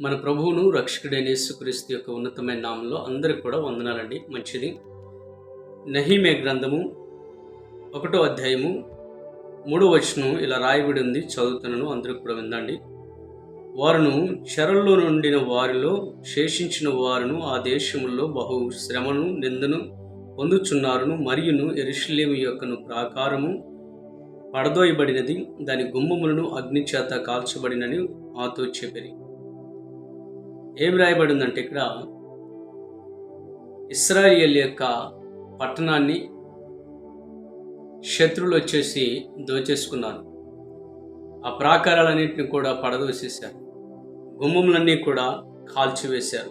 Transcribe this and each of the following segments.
మన ప్రభువును రక్షకుడైన యేసుక్రీస్తు యొక్క ఉన్నతమైన నామంలో అందరికి కూడా వందనాలండి. మంచిది. నహీమే గ్రంథము ఒకటో అధ్యాయము మూడో వచనం ఇలా రాయబడి ఉంది చదువుతున్నాను అందరికి కూడా విందండి. వారును చెరల్లో నుండిన వారిలో శేషించిన వారును ఆ దేశములో బహు శ్రమను నిందను పొందుచున్నారును మరియును ఎరుషులేము యొక్కను ప్రాకారము పడదోయబడినది దాని గుమ్మములను అగ్నిచేత కాల్చబడినని మాతో చెప్పారు. ఏం రాయబడిందంటే ఇక్కడ ఇస్రాయేల్ యొక్క పట్టణాన్ని శత్రువులు వచ్చేసి దోచేసుకున్నారు. ఆ ప్రాకారాలన్నింటిని కూడా పడదోసేశారు. గుమ్మములన్నీ కూడా కాల్చివేశారు.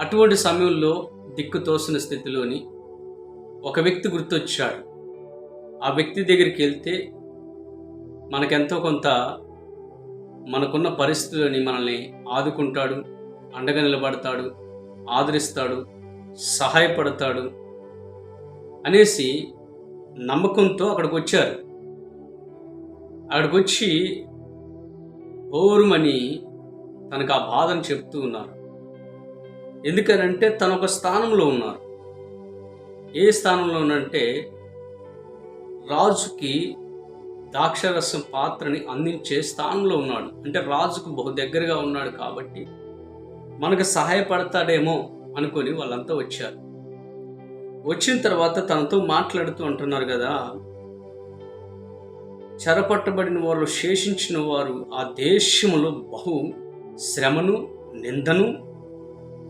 అటువంటి సమయంలో దిక్కు తోసిన స్థితిలోని ఒక వ్యక్తి గుర్తొచ్చాడు. ఆ వ్యక్తి దగ్గరికి వెళ్తే మనకెంతో కొంత మనకున్న పరిస్థితులని మనల్ని ఆదుకుంటాడు అండగా నిలబడతాడు ఆదరిస్తాడు సహాయపడతాడు అనేసి నమ్మకంతో అక్కడికి వచ్చారు అక్కడికి వచ్చి ఓరుమని తనకు ఆ బాధను చెప్తూ ఉన్నారు. ఎందుకనంటే తను ఒక స్థానంలో ఉన్నారు. ఏ స్థానంలో ఉన్నంటే రాజుకి ద్రాక్షరసం పాత్రని అందించే స్థానంలో ఉన్నాడు. అంటే రాజుకు బహు దగ్గరగా ఉన్నాడు కాబట్టి మనకు సహాయపడతాడేమో అనుకొని వాళ్ళంతా వచ్చారు. వచ్చిన తర్వాత తనతో మాట్లాడుతూ అంటున్నారు కదా చెరపట్టబడిన వారు శేషించిన వారు ఆ దేశంలో బహు శ్రమను నిందను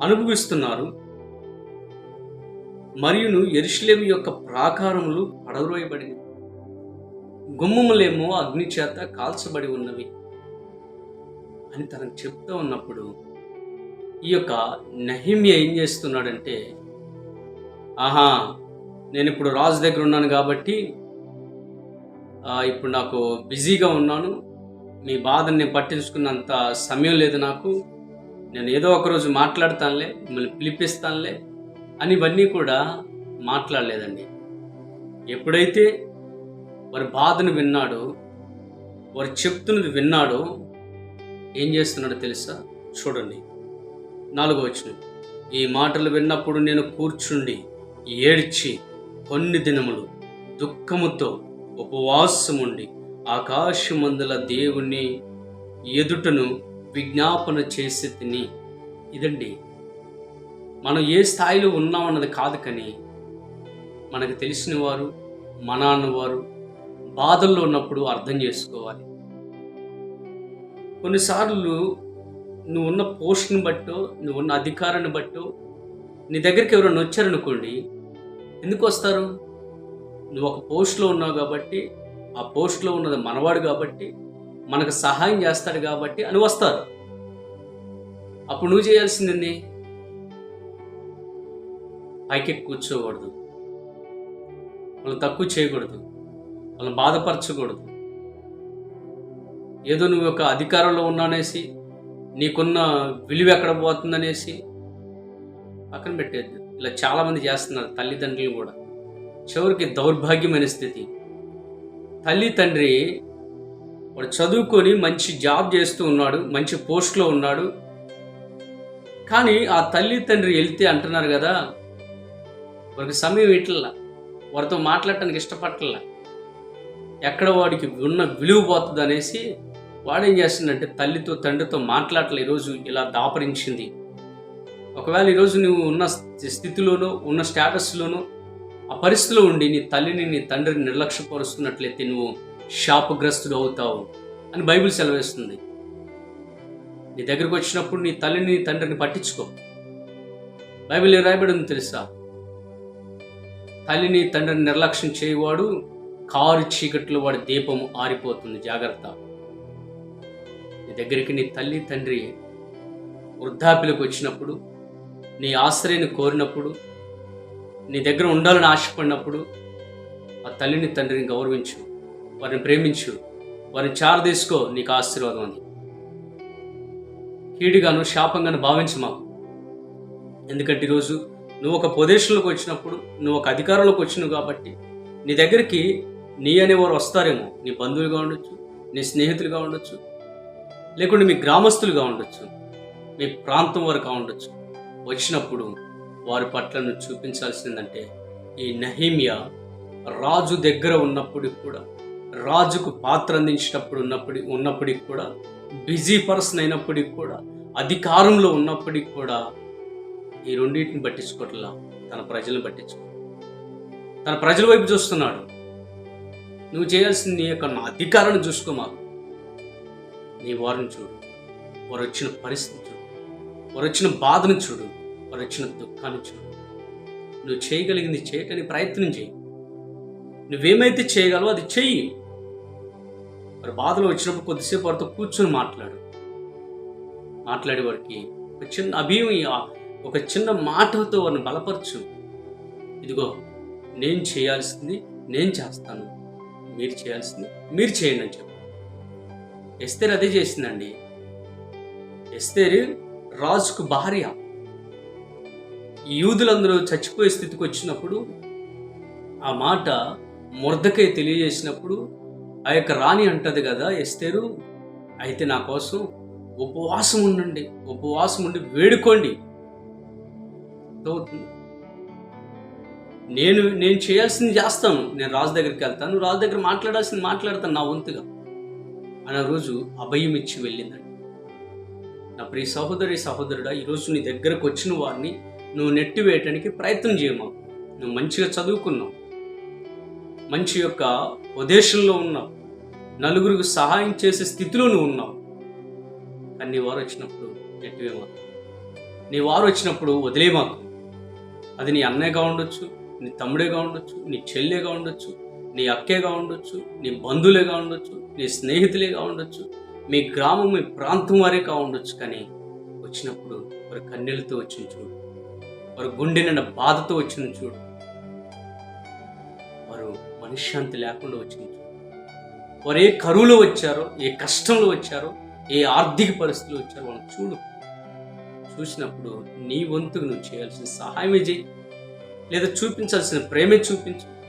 అనుభవిస్తున్నారు. మరియును ఎరుషులేమి యొక్క ప్రాకారములు పడద్రోయబడింది గుమ్మములేమో అగ్ని చేత కాల్చబడి ఉన్నవి అని తనకు చెప్తూ ఉన్నప్పుడు ఈ యొక్క నహిమ్య ఏం చేస్తున్నాడంటే ఆహా నేను ఇప్పుడు రాజు దగ్గర ఉన్నాను కాబట్టి ఇప్పుడు నాకు బిజీగా ఉన్నాను. మీ బాధని నేను పట్టించుకున్నంత సమయం లేదు నాకు. నేను ఏదో ఒకరోజు మాట్లాడతానులే మిమ్మల్ని పిలిపిస్తానులే అని ఇవన్నీ కూడా మాట్లాడలేదండి. ఎప్పుడైతే వారి బాధను విన్నాడో వారు చెప్తున్నది విన్నాడో ఏం చేస్తున్నాడో తెలుసా? చూడండి. నాలుగో వచ్చిన ఈ మాటలు విన్నప్పుడు నేను కూర్చుండి ఏడ్చి కొన్ని దినములు దుఃఖముతో ఉపవాసముండి ఆకాశమందుల దేవుని ఎదుటను విజ్ఞాపన చేసి తిని. ఇదండి. మనం ఏ స్థాయిలో ఉన్నామన్నది కాదు కానీ మనకు తెలిసిన వారు మన అన్నవారు బాధల్లో ఉన్నప్పుడు అర్థం చేసుకోవాలి. కొన్నిసార్లు నువ్వు ఉన్న పోస్ట్ని బట్టో నువ్వు ఉన్న అధికారాన్ని బట్టో నీ దగ్గరికి ఎవరైనా వచ్చారనుకోండి ఎందుకు వస్తారు? నువ్వు ఒక పోస్ట్లో ఉన్నావు కాబట్టి ఆ పోస్ట్లో ఉన్నది మనవాడు కాబట్టి మనకు సహాయం చేస్తాడు కాబట్టి అని వస్తారు. అప్పుడు నువ్వు చేయాల్సింది పైకి కూర్చోకూడదు. వాళ్ళని తక్కువ చేయకూడదు. వాళ్ళని బాధపరచకూడదు. ఏదో నువ్వు ఒక అధికారంలో ఉన్నానేసి నీకున్న విలువ ఎక్కడ పోతుందనేసి పక్కన పెట్టేది ఇలా చాలామంది చేస్తున్నారు తల్లిదండ్రులు కూడా. చివరికి దౌర్భాగ్యమైన స్థితి. తల్లి తండ్రి వాడు చదువుకొని మంచి జాబ్ చేస్తూ ఉన్నాడు మంచి పోస్ట్లో ఉన్నాడు. కానీ ఆ తల్లి తండ్రి వెళ్తే అంటున్నారు కదా వారికి సమయం ఇట్లా వారితో మాట్లాడటానికి ఇష్టపడట్లా ఎక్కడ వాడికి ఉన్న విలువ పోతుంది అనేసి వాడేం చేస్తుందంటే తల్లితో తండ్రితో మాట్లాడలే ఈరోజు ఇలా దాపరించింది. ఒకవేళ ఈరోజు నువ్వు ఉన్న స్థితిలోనూ ఉన్న స్టేటస్లోనూ ఆ పరిస్థితిలో ఉండి నీ తల్లిని నీ తండ్రిని నిర్లక్ష్యపరుస్తున్నట్లయితే నువ్వు శాపగ్రస్తుడు అవుతావు అని బైబిల్ సెలవేస్తుంది. నీ దగ్గరకు వచ్చినప్పుడు నీ తల్లిని నీ తండ్రిని పట్టించుకో. బైబిల్ ఏం తెలుసా? తల్లిని తండ్రిని నిర్లక్ష్యం చేయవాడు కారు చీకట్లో వాడి దీపము ఆరిపోతుంది. జాగ్రత్త. నీ దగ్గరికి నీ తల్లి తండ్రి వృద్ధాప్యులకు వచ్చినప్పుడు నీ ఆశ్రయాన్ని కోరినప్పుడు నీ దగ్గర ఉండాలని ఆశపడినప్పుడు ఆ తల్లిని తండ్రిని గౌరవించు. వారిని ప్రేమించు. వారిని చారదీసుకో నీకు ఆశీర్వాదం అని. కీడుగాను శాపంగాను భావించు మాకు. ఎందుకంటే ఈరోజు నువ్వు ఒక పొజిషన్లోకి వచ్చినప్పుడు నువ్వు ఒక అధికారంలోకి వచ్చినావు కాబట్టి నీ దగ్గరికి నీ అనేవారు వస్తారేమో నీ బంధువులుగా ఉండొచ్చు నీ స్నేహితులుగా ఉండొచ్చు లేకుంటే మీ గ్రామస్తులుగా ఉండొచ్చు మీ ప్రాంతం వరకు ఉండొచ్చు. వచ్చినప్పుడు వారి పట్లను చూపించాల్సిందంటే ఈ నహీమియా రాజు దగ్గర ఉన్నప్పటికి కూడా రాజుకు పాత్ర అందించినప్పుడు ఉన్నప్పటి ఉన్నప్పటికి కూడా బిజీ పర్సన్ అయినప్పటికి కూడా అధికారంలో ఉన్నప్పటికి కూడా ఈ రెండింటిని పట్టించుకోవట్లా తన ప్రజలను పట్టించుకో. తన ప్రజల వైపు చూస్తున్నాడు. నువ్వు చేయాల్సింది నీ యొక్క నా అధికారాన్ని చూసుకో నీ వారిని చూడు. వారు వచ్చిన పరిస్థితి చూడు. వారు వచ్చిన బాధను చూడు. వారు వచ్చిన దుఃఖాన్ని చూడు. నువ్వు చేయగలిగింది చేయటానికి ప్రయత్నం చేయి. నువ్వేమైతే చేయగలవో అది చెయ్యి. మరి బాధలు వచ్చినప్పుడు కొద్దిసేపు వారితో కూర్చొని మాట్లాడు. మాట్లాడే వారికి ఒక చిన్న అభియం ఒక చిన్న మాటతో వారిని బలపరచు. ఇదిగో నేను చేయాల్సింది నేను చేస్తాను. మీరు చేయాల్సింది మీరు చేయండి అని చెప్పి. ఎస్తేర్ అదే చేసిందండి. ఎస్తేరు రాజుకు భార్య. ఈ యూదులందరూ చచ్చిపోయే స్థితికి వచ్చినప్పుడు ఆ మాట మురదకై తెలియజేసినప్పుడు ఆ యొక్క రాణి అంటది కదా ఎస్తేరు అయితే నా కోసం ఉపవాసం ఉండండి ఉపవాసం ఉండి వేడుకోండి. అవుతుంది నేను నేను చేయాల్సింది చేస్తాను. నేను రాజు దగ్గరికి వెళ్తాను. రాజు దగ్గర మాట్లాడాల్సింది మాట్లాడతాను నా వంతుగా. అన్న రోజు అభయం ఇచ్చి వెళ్ళిందండి నా ప్రియ సహోదరి సహోదరుడా ఈరోజు నీ దగ్గరకు వచ్చిన వారిని నువ్వు నెట్టివేయటానికి ప్రయత్నం చేయమా నువ్వు మంచిగా చదువుకున్నావు. మంచి యొక్క ఉద్దేశంలో ఉన్నావు. నలుగురికి సహాయం చేసే స్థితిలో నువ్వు ఉన్నావు. కానీ నీ వారు వచ్చినప్పుడు నెట్టివేమాకు నీ వారు వచ్చినప్పుడు వదిలేమాకు అది నీ అన్నయ్యగా ఉండొచ్చు నీ తమ్ముడేగా ఉండొచ్చు నీ చెల్లెగా ఉండొచ్చు నీ అక్కేగా ఉండొచ్చు నీ బంధువులేగా ఉండొచ్చు నీ స్నేహితులేగా ఉండొచ్చు మీ గ్రామం మీ ప్రాంతం వారే కా ఉండొచ్చు. కానీ వచ్చినప్పుడు వారి కన్నీళ్ళతో వచ్చిన చూడు. వారు గుండె నిన్న బాధతో వచ్చిన చూడు. వారు మనశ్శాంతి లేకుండా వచ్చిన చూడు. వారు ఏ కరువులో వచ్చారో ఏ కష్టంలో వచ్చారో ఏ ఆర్థిక పరిస్థితులు వచ్చారో వాళ్ళని చూడు. చూసినప్పుడు నీ వంతుకు నువ్వు చేయాల్సిన సహాయమే చేయి లేదా చూపించాల్సిన ప్రేమే చూపించు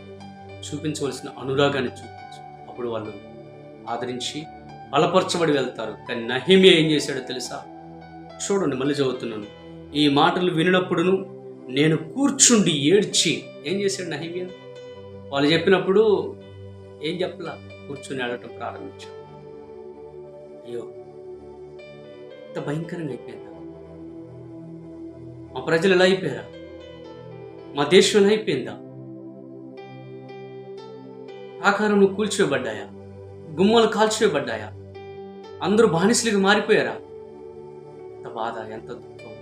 చూపించవలసిన అనురాగాన్ని చూపించు. అప్పుడు వాళ్ళు ఆదరించి బలపరచబడి వెళ్తారు. కానీ నహిమియా ఏం చేశాడో తెలుసా? చూడండి మళ్ళీ చదువుతున్నాను. ఈ మాటలు వినినప్పుడును నేను కూర్చుండి ఏడ్చి ఏం చేశాడు నహిమియా? వాళ్ళు చెప్పినప్పుడు ఏం చెప్పలా? కూర్చుని ఆడటం ప్రారంభించాడు. అయ్యో ఎంత భయంకరంగా అయిపోయిందా? మా ప్రజలు ఎలా అయిపోయారా? మా దేశం అయిపోయిందా? ఆకారంలో కూల్చివేయబడ్డాయా? గుమ్మలు కాల్చివేయబడ్డాయా? అందరూ బానిసలుగా మారిపోయారా? ఎంత బాధ ఎంత దుఃఖం.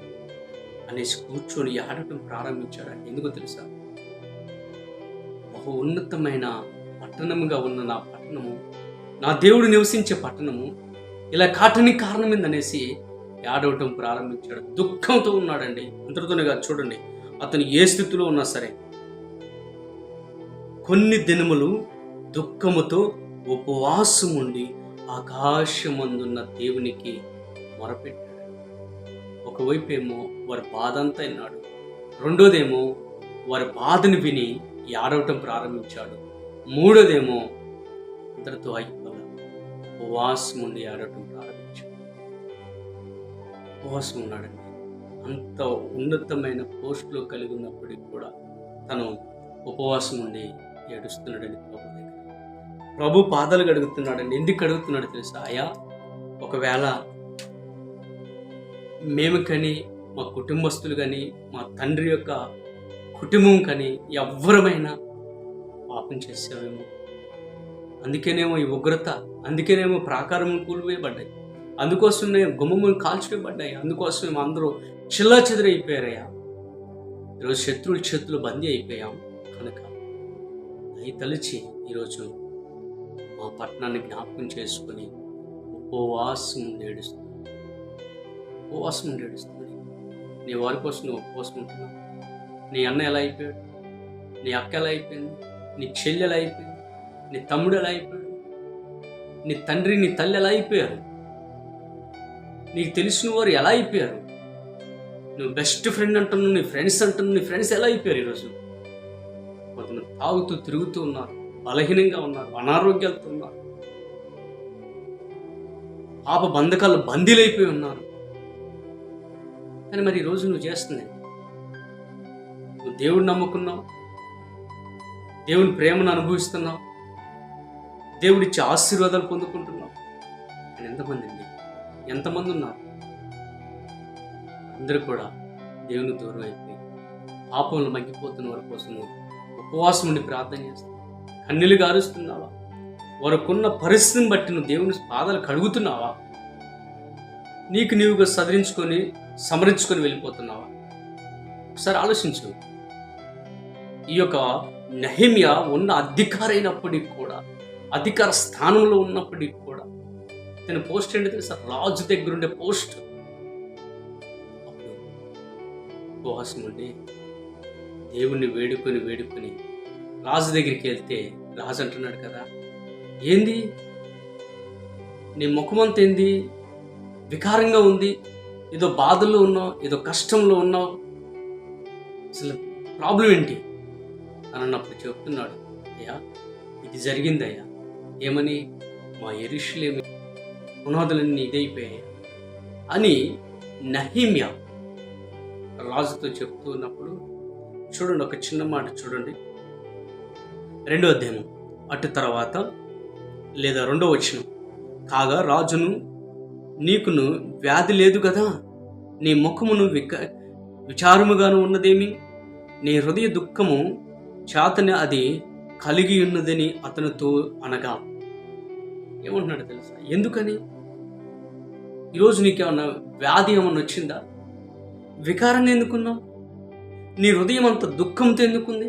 అనేసి కూర్చొని ఆడటం ప్రారంభించారా ఎందుకు తెలుసా? బహు ఉన్నతమైన పట్టణముగా ఉన్న నా పట్టణము నా దేవుడు నివసించే పట్టణము ఇలా కాటని కారణం ఏందనేసి ఏడవటం ప్రారంభించాడు. దుఃఖంతో ఉన్నాడండి. అందరితోనే కాదు చూడండి. అతను ఏ స్థితిలో ఉన్నా సరే కొన్ని దినములు దుఃఖముతో ఉపవాసం ఉండి ఆకాశమందున్న దేవునికి మొరపెట్టాడు. ఒకవైపేమో వారి బాధ అంతా విన్నాడు. రెండోదేమో వారి బాధను విని ఏడవటం ప్రారంభించాడు. మూడోదేమో అందరితో అయిపోగా ఉపవాసం ఉండి ఏడవటం ప్రారంభించాడు. ఉపవాసం ఉన్నాడు అంత ఉన్నతమైన పోస్టులో కలిగి ఉన్నప్పటికీ కూడా తను ఉపవాసం ఉండి ఏడుస్తున్నాడని ప్రభు దగ్గర. ప్రభు పాదాలు కడుగుతున్నాడండి. ఎందుకు అడుగుతున్నాడు తెలుసా? అయా ఒకవేళ మేము కానీ మా కుటుంబస్తులు కానీ మా తండ్రి యొక్క కుటుంబం కానీ ఎవ్వరమైనా పాపం చేసామేమో అందుకేనేమో ఈ ఉగ్రత అందుకేనేమో ప్రాకారం కూలివేయబడ్డాయి అందుకోసమే గుమ్మములు కాల్చివేయబడ్డాయి. అందుకోసం మేము అందరూ చిల్లా చెదిరైపోయారయ్యా ఈరోజు శత్రువుల చేతులు బందీ అయిపోయాం కనుక అవి తలిచి ఈరోజు మా పట్టణాన్ని జ్ఞాపకం చేసుకుని ఉపవాసం నేడుస్తుంది ఉపవాసం నేడుస్తుంది నీ వారి కోసం నువ్వు ఉపవాసం ఉంటున్నావు. నీ అన్న ఎలా అయిపోయాడు? నీ అక్క ఎలా అయిపోయింది? నీ చెల్లి ఎలా అయిపోయింది? నీ తమ్ముడు ఎలా అయిపోయాడు? నీ తండ్రి నీ తల్లి ఎలా అయిపోయారు? నీకు తెలిసిన వారు ఎలా అయిపోయారు? నువ్వు బెస్ట్ ఫ్రెండ్ అంటున్నావు నీ ఫ్రెండ్స్ అంటున్నావు నీ ఫ్రెండ్స్ ఎలా అయిపోయారు ఈరోజు? కొంతమంది తాగుతూ తిరుగుతూ ఉన్నారు బలహీనంగా ఉన్నారు అనారోగ్యాలతో ఉన్నారు. పాప బంధకాలు బందీలైపోయి ఉన్నారు. కానీ మరి ఈరోజు నువ్వు చేస్తున్నావు నువ్వు దేవుడిని నమ్ముకున్నావు. దేవుని ప్రేమను అనుభవిస్తున్నావు. దేవుడిచ్చే ఆశీర్వాదాలు పొందుకుంటున్నావు. కానీ ఎంతమంది అండి? ఎంతమంది ఉన్నారు? అందరూ కూడా దేవుని దూరం అయిపోయి పాపంలో మగ్గిపోతున్న వారి కోసం ఉపవాసం ఉండి ప్రార్థన చేస్తున్నావు కన్నీలు గారుస్తున్నావా? వారికున్న పరిస్థితిని బట్టి నువ్వు దేవుని పాదాలు కడుగుతున్నావా? నీకు నీవుగా సదరించుకొని సమరించుకొని వెళ్ళిపోతున్నావా? ఒకసారి ఆలోచించు. ఈ యొక్క నహిమ్య ఉన్న అధికారైనప్పటికి కూడా అధికార స్థానంలో ఉన్నప్పటికి కూడా తన పోస్ట్ ఏంటి తెలుసా రాజు దగ్గరుండే పోస్ట్ ఉపవాసం ఉండి దేవుణ్ణి వేడుకొని వేడుకొని రాజు దగ్గరికి వెళ్తే రాజు అంటున్నాడు కదా ఏంది? నీ ముఖమంత ఏంది? వికారంగా ఉంది. ఏదో బాధల్లో ఉన్నావు ఏదో కష్టంలో ఉన్నావు. అసలు ప్రాబ్లం ఏంటి? అని అన్నప్పుడు చెప్తున్నాడు అయ్యా ఇది జరిగిందయ్యా ఏమని? మా ఎరుషులేమి పునాదులన్నీ ఇదైపోయాయి. అని నహీమ్యా రాజుతో చెప్తూ ఉన్నప్పుడు చూడండి ఒక చిన్న మాట చూడండి. రెండో అధ్యాయం. అటు తర్వాత లేదా రెండో వచనం. కాగా రాజును నీకును వ్యాధి లేదు కదా? నీ ముఖమును విక విచారముగాను ఉన్నదేమి? నీ హృదయ దుఃఖము చేతని అది కలిగి ఉన్నదని అతనితో అనగా. ఏమంటున్నాడు తెలుసా? ఎందుకని? ఈరోజు నీకేమన్నా వ్యాధి ఏమన్నా వచ్చిందా? వికారాన్ని ఎందుకున్నావు? నీ హృదయం అంత దుఃఖంతో ఎందుకుంది?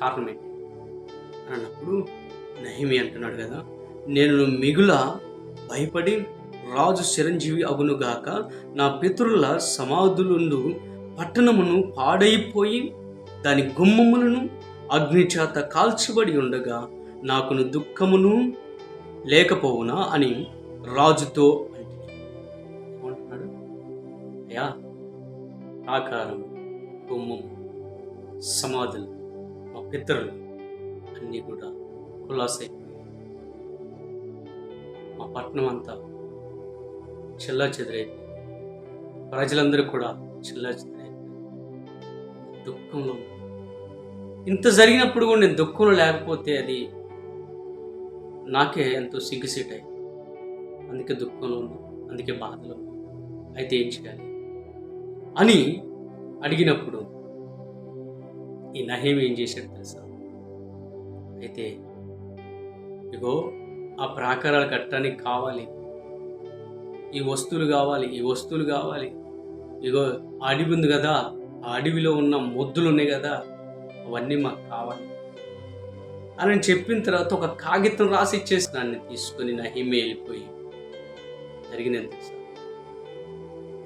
కారణం ఏంటి? అన్నప్పుడు నహిమి అంటున్నాడు కదా నేను మిగుల భయపడి రాజు చిరంజీవి అగునుగాక నా పితరుల సమాధులుండు పట్టణమును పాడైపోయి దాని గుమ్మములను అగ్నిచేత కాల్చబడి ఉండగా నాకును దుఃఖమును లేకపోవునా అని రాజుతో అంటే అయ్యా ఆకారం కుమ్మం సమాధులు మా పితరులు అన్నీ కూడా కులాసైపోయాయి మా పట్టణం అంతా చెల్లా చెదిరైపోయింది ప్రజలందరూ కూడా చెల్లా చెదిరైపోయింది దుఃఖంలో ఇంత జరిగినప్పుడు కూడా నేను దుఃఖంలో లేకపోతే అది నాకే ఎంతో సిగ్గుసిటాయి అందుకే దుఃఖంలో ఉంది అందుకే బాధలో అయితే ఏం చేయాలి? అని అడిగినప్పుడు ఈ నహేమి ఏం చేశాడు తెలుసా? అయితే ఇగో ఆ ప్రాకారాలు కట్టడానికి కావాలి. ఈ వస్తువులు కావాలి ఈ వస్తువులు కావాలి. ఇగో అడవి ఉంది కదా ఆ అడవిలో ఉన్న మొద్దులు ఉన్నాయి కదా అవన్నీ మాకు కావాలి. అని చెప్పిన తర్వాత ఒక కాగితం రాసి ఇచ్చేసి దాన్ని తీసుకొని నహిమే వెళ్ళిపోయి జరిగినది తెలుసా?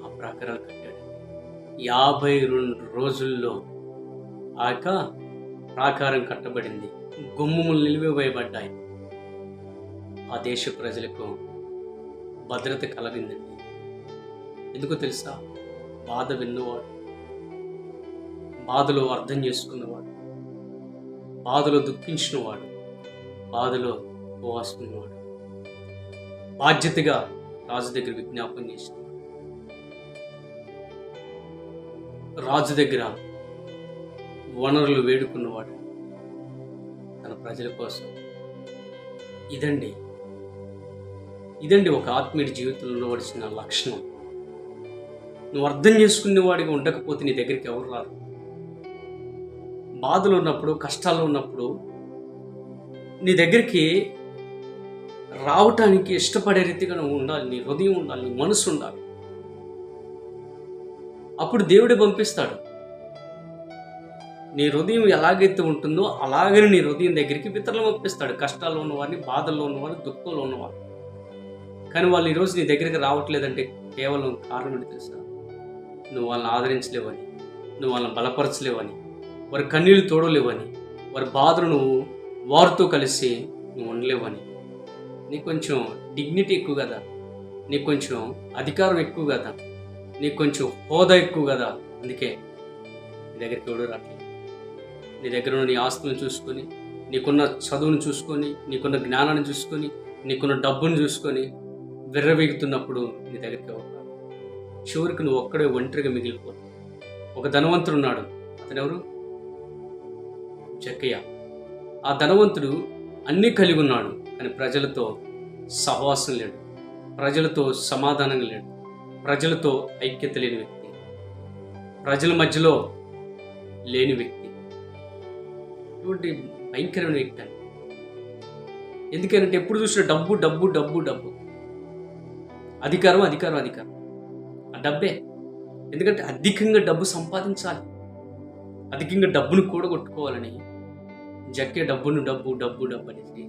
ఆ ప్రాకారాలు యాభై రెండు రోజుల్లో ఆ యొక్క ప్రాకారం కట్టబడింది. గుమ్మములు నిలిపివేయబడ్డాయి ఆ దేశ ప్రజలకు భద్రత కలిగిందండి ఎందుకో తెలుసా? బాధ విన్నవాడు బాధలో అర్థం చేసుకున్నవాడు బాధలో దుఃఖించినవాడు బాధలో ఉపవాసుకున్నవాడు బాధ్యతగా రాజు దగ్గర విజ్ఞాపం చేసింది రాజు దగ్గర వనరులు వేడుకున్నవాడు తన ప్రజల కోసం. ఇదండి. ఇదండి ఒక ఆత్మీయుడి జీవితంలో ఉండవలసిన లక్షణం. నువ్వు అర్థం చేసుకునేవాడిగా ఉండకపోతే నీ దగ్గరికి ఎవరు రారు. బాధలు ఉన్నప్పుడు కష్టాలు ఉన్నప్పుడు నీ దగ్గరికి రావటానికి ఇష్టపడే రీతిగా నువ్వు ఉండాలి. నీ హృదయం ఉండాలి. నీ మనసు ఉండాలి. అప్పుడు దేవుడే పంపిస్తాడు. నీ హృదయం ఎలాగైతే ఉంటుందో అలాగని నీ హృదయం దగ్గరికి పితరులు పంపిస్తాడు. కష్టాల్లో ఉన్నవారిని బాధల్లో ఉన్నవారిని దుఃఖంలో ఉన్నవారు కానీ వాళ్ళు ఈరోజు నీ దగ్గరికి రావట్లేదంటే కేవలం కారణం ఏంటి తెలుసా? నువ్వు వాళ్ళని ఆదరించలేవని నువ్వు వాళ్ళని బలపరచలేవని వారి కన్నీళ్ళు తోడలేవని వారి బాధలు నువ్వు వారితో కలిసి నువ్వు ఉండలేవని. నీకు కొంచెం డిగ్నిటీ ఎక్కువ కదా? నీకు కొంచెం అధికారం ఎక్కువ కదా? నీకు కొంచెం హోదా ఎక్కువ కదా అందుకే నీ దగ్గరికి ఎవడు రావట్లేదు నీ దగ్గర ఉన్న నీ ఆస్తులను చూసుకొని నీకున్న చదువును చూసుకొని నీకున్న జ్ఞానాన్ని చూసుకొని నీకున్న డబ్బును చూసుకొని విర్రవీగుతున్నప్పుడు నీ దగ్గరికి ఎవరు చివరికి నువ్వు ఒక్కడే ఒంటరిగా మిగిలిపోతావు ఒక ధనవంతుడు ఉన్నాడు. అతను ఎవరు? ఆ ధనవంతుడు అన్నీ కలిగి ఉన్నాడు కానీ ప్రజలతో సహవాసం లేడు. ప్రజలతో సమాధానం లేడు. ప్రజలతో ఐక్యత లేని వ్యక్తి. ప్రజల మధ్యలో లేని వ్యక్తి. ఇటువంటి భయంకరమైన వ్యక్తి అండి. ఎందుకంటే ఎప్పుడు చూసిన డబ్బు డబ్బు డబ్బు డబ్బు. అధికారం అధికారం అధికారం. ఆ డబ్బే. ఎందుకంటే అధికంగా డబ్బు సంపాదించాలి. అధికంగా డబ్బును కూడగొట్టుకోవాలని జక్కే డబ్బును డబ్బు డబ్బు డబ్బు అనేసి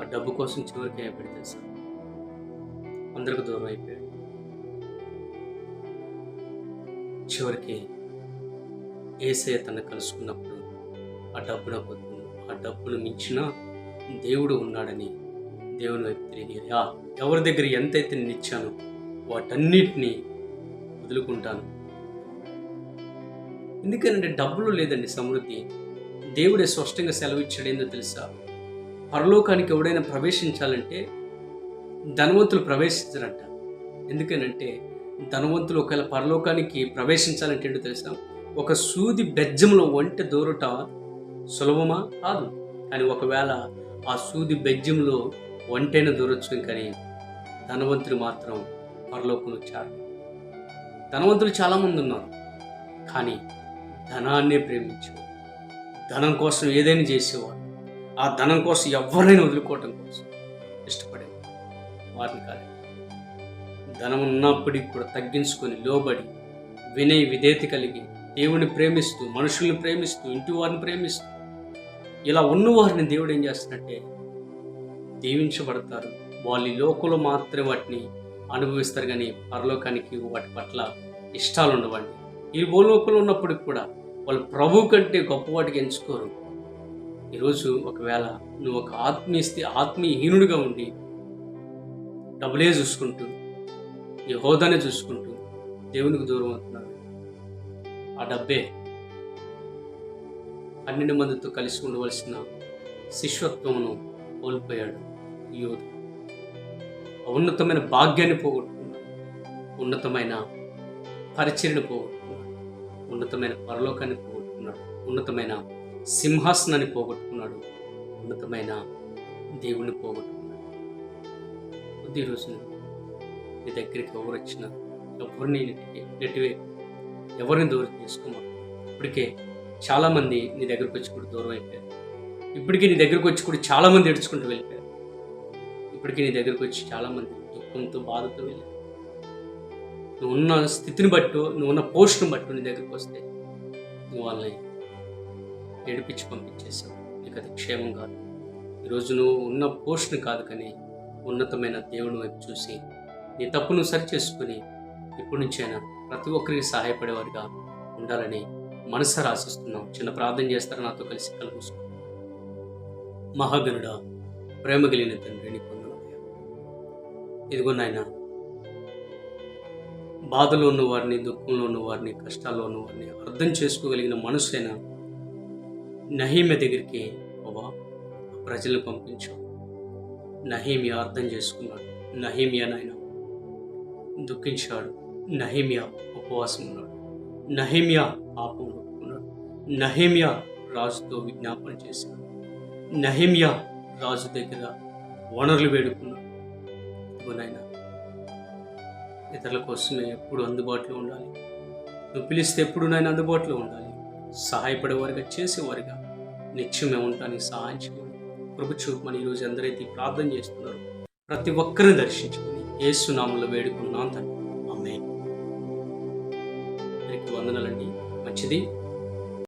ఆ డబ్బు కోసం చివరికి అయిపోయి తెలుసా? అందరికి దూరం అయిపోయాడు. చివరికి ఏసే తను కలుసుకున్నప్పుడు ఆ డబ్బున పొద్దు ఆ డబ్బును మించిన దేవుడు ఉన్నాడని దేవుని వైపు తిరిగి ఎవరి దగ్గర ఎంతైతే నేను ఇచ్చానో వాటన్నిటినీ వదులుకుంటాను. ఎందుకంటే డబ్బులు లేదండి సమృద్ధి. దేవుడే స్పష్టంగా సెలవిచ్చాడు ఏందో తెలుసా? పరలోకానికి ఎవడైనా ప్రవేశించాలంటే ధనవంతులు ప్రవేశించరంట. ఎందుకనంటే ధనవంతులు ఒకవేళ పరలోకానికి ప్రవేశించాలంటే ఏంటో ఒక సూది బెజ్జంలో వంట దూరట సులభమా? కాదు. కానీ ఒకవేళ ఆ సూది బెజ్జంలో ఒంటైన దూరొచ్చు కానీ ధనవంతులు మాత్రం పరలోకం వచ్చారు ధనవంతులు చాలామంది ఉన్నారు. కానీ ధనాన్నే ప్రేమించేవారు ధనం కోసం ఏదైనా చేసేవారు ఆ ధనం కోసం ఎవరైనా వదులుకోవటం కోసం ఇష్టపడేవారు వారిని కాదు. ధనం ఉన్నప్పటికీ కూడా తగ్గించుకొని లోబడి వినయ విధేయత కలిగి దేవుని ప్రేమిస్తూ మనుషుల్ని ప్రేమిస్తూ ఇంటి వారిని ప్రేమిస్తూ ఇలా ఉన్నవారిని దేవుడు ఏం చేస్తున్నట్టే దీవించబడతారు. వాళ్ళు లోకంలో మాత్రమే వాటిని అనుభవిస్తారు కానీ పరలోకానికి వాటి పట్ల ఇష్టాలు ఉండవండి. ఈ భూలోకంలో ఉన్నప్పటికి కూడా వాళ్ళు ప్రభు కంటే గొప్పవాటికి ఎంచుకోరు. ఈరోజు ఒకవేళ నువ్వు ఒక ఆత్మీయ ఆత్మీయహీనుడిగా ఉండి డబ్బులే చూసుకుంటూ నీ హోదానే చూసుకుంటూ దేవునికి దూరం అవుతున్నారు ఆ డబ్బే పన్నెండు మందితో కలిసి ఉండవలసిన శిష్యత్వమును కోల్పోయాడు యోధ ఆ ఉన్నతమైన భాగ్యాన్ని పోగొట్టుకున్నాడు. ఉన్నతమైన పరిచయను పోగొట్టుకున్నాడు. ఉన్నతమైన పరలోకాన్ని పోగొట్టుకున్నాడు. ఉన్నతమైన సింహాసనాన్ని పోగొట్టుకున్నాడు. ఉన్నతమైన దేవుణ్ణి పోగొట్టుకున్నాడు. కొద్ది రోజులు నీ దగ్గరికి ఎవరు వచ్చినా ఎవరిని నెట్టివే ఎవరిని దూరం చేసుకోమా? ఇప్పటికే చాలామంది నీ దగ్గరకు వచ్చి కూడా దూరం అయిపోయారు. ఇప్పటికీ నీ దగ్గరకు వచ్చి కూడా చాలామంది ఏడ్చుకుంటూ వెళ్ళిపోయారు. ఇప్పటికీ నీ దగ్గరకు వచ్చి చాలామంది దుఃఖంతో బాధతో వెళ్ళారు. నువ్వు ఉన్న స్థితిని బట్టు నువ్వు ఉన్న పోస్ట్ని బట్టు నీ దగ్గరకు వస్తే నువ్వు వాళ్ళని ఏడిపించి పంపించేసావు నీకు అది క్షేమం కాదు. ఈరోజు నువ్వు ఉన్న పోస్ట్ని కాదు కానీ ఉన్నతమైన దేవుని వైపు చూసి నీ తప్పును సరిచేసుకుని సరి ఇప్పటి నుంచైనా ప్రతి ఒక్కరికి సహాయపడేవారుగా ఉండాలని మనసారా ఆశిస్తున్నాం. చిన్న ప్రార్థన చేస్తారా నాతో కలిసి కలుగుసుకో మహాగనుడా ప్రేమ కలిగిన తండ్రి పొందనయ్యా ఇదిగో నాయన బాధలో ఉన్న వారిని దుఃఖంలో ఉన్న వారిని కష్టాల్లో ఉన్న వారిని అర్థం చేసుకోగలిగిన మనసైన నహీమ్య దగ్గరికి బాబా ప్రజలను పంపించావు నహీమియా అర్థం చేసుకున్నాడు. నహీమియా నాయన దుఃఖించాడు. నహేమియా ఉపవాసం ఉన్నాడు. నహేమియా పాపం ఒప్పుకున్నాడు నహేమియా రాజుతో విజ్ఞాపన చేశాడు. నహేమియా రాజు దగ్గర వనరులు వేడుకున్నాడు. ఇదిగో నాయనా ఇతరుల కోసమే ఎప్పుడు అందుబాటులో ఉండాలి? నువ్వు పిలిస్తే ఎప్పుడు నాయన అందుబాటులో ఉండాలి? సహాయపడేవారిగా చేసేవారిగా? నిత్యమే ఉండటానికి సహాయం చేయాలి ప్రభు చూపమని ఈరోజు అందరైతే ప్రార్థన చేస్తున్నారు. ప్రతి ఒక్కరిని దర్శించుకొని ఏసునామంలో వేడుకున్నాం తండ్రి. అమ్మే వందనాలండి. మంచిది.